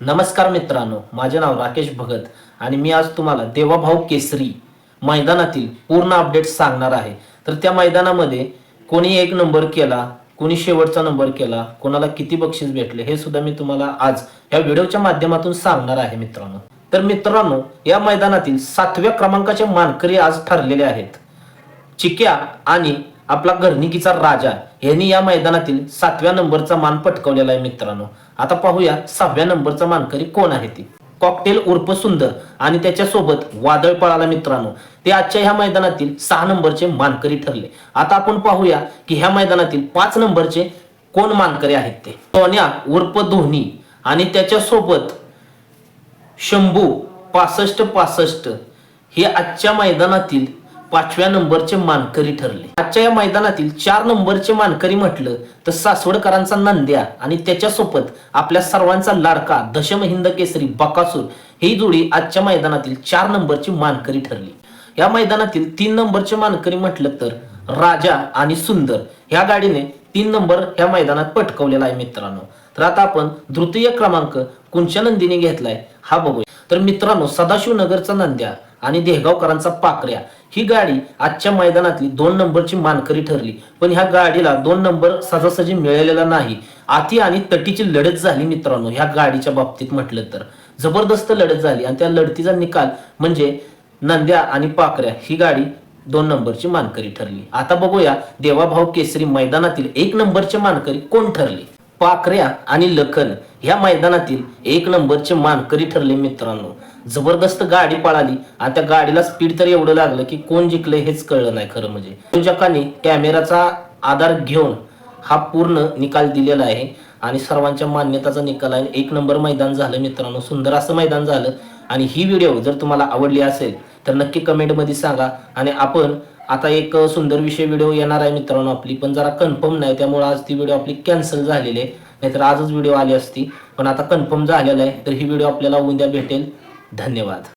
नमस्कार मित्रांनो माझे नाव राकेश भगत आणि मी आज तुम्हाला देवाभाऊ केसरी मैदानातील पूर्ण अपडेट सांगणार आहे. तर त्या मैदानामध्ये कोणी एक नंबर केला कोणी शेवटचा नंबर केला कोणाला किती बक्षीस भेटले हे सुद्धा मी तुम्हाला आज या व्हिडिओच्या माध्यमातून सांगणार आहे मित्रांनो. तर मित्रांनो या मैदानातील सातव्या क्रमांकाचे मानकरी आज ठरलेले आहेत. चिक्या आणि आपला घरणिकीचा राजा यांनी या मैदानातील सातव्या नंबरचा मान पटकवलेला आहे मित्रांनो. आता पाहूया सहाव्या नंबरचा मानकरी कोण आहे ती. कॉकटेल उर्फ सुंदर आणि त्याच्यासोबत वादळ पळाला मित्रांनो. ते आजच्या ह्या मैदानातील सहा नंबरचे मानकरी ठरले. आता आपण पाहूया की ह्या मैदानातील पाच नंबरचे कोण मानकरी आहेत ते. सोन्या उर्फ धोनी आणि त्याच्यासोबत शंभू पासष्ट पासष्ट हे आजच्या मैदानातील पाचव्या नंबरचे मानकरी ठरले. आजच्या या मैदानातील चार नंबरचे मानकरी म्हटलं तर सासवडकरांचा नंद्या आणि त्याच्यासोबत आपल्या सर्वांचा लाडका दशम हिंद केसरी बकासूर ही जोडी आजच्या मैदानातील चार नंबरची मानकरी ठरली. या मैदानातील तीन नंबरचे मानकरी म्हटलं तर राजा आणि सुंदर ह्या गाडीने तीन नंबर ह्या मैदानात पटकवलेला आहे मित्रांनो. तर आता आपण तृतीय क्रमांक कुंच्या नंदीने घेतलाय. हा बघूया. तर मित्रांनो सदाशिव नगरचा नंद्या आणि देहगावकरांचा पाकऱ्या ही गाडी आजच्या मैदानातली दोन नंबरची मानकरी ठरली. पण ह्या गाडीला दोन नंबर सजासजी मिळालेला नाही. आती आणि तटीची लढत झाली मित्रांनो ह्या गाडीच्या बाबतीत म्हटलं तर. जबरदस्त लढत झाली आणि त्या लढतीचा निकाल म्हणजे नंद्या आणि पाकऱ्या ही गाडी दोन नंबरची मानकरी ठरली. आता बघूया देवाभाऊ केसरी मैदानातील एक नंबरचे मानकरी कोण ठरले? पाकऱ्या आणि लखन ह्या मैदानातील एक नंबरचे मानकरी ठरले मित्रांनो. जबरदस्त गाडी पळाली. आणि त्या गाडीला स्पीड तर एवढं लागलं की कोण जिंकलं हेच कळलं नाही खरं म्हणजे. आयोजकांनी कॅमेराचा आधार घेऊन हा पूर्ण निकाल दिलेला आहे. आणि सर्वांच्या मान्यताचा निकाल आहे. एक नंबर मैदान झालं मित्रांनो. सुंदर असं मैदान झालं. आणि ही व्हिडिओ जर तुम्हाला आवडली असेल तर नक्की कमेंटमध्ये सांगा. आणि आपण आता एक सुंदर विषय व्हिडिओ येणार आहे मित्रांनो आपली पण जरा कन्फर्म नाही त्यामुळे आज ती व्हिडिओ आपली कॅन्सल झालेली आहे. नाहीतर आजच व्हिडिओ आली असती पण आता कन्फर्म झालेला आहे. तर ही व्हिडिओ आपल्याला उद्या भेटेल. धन्यवाद.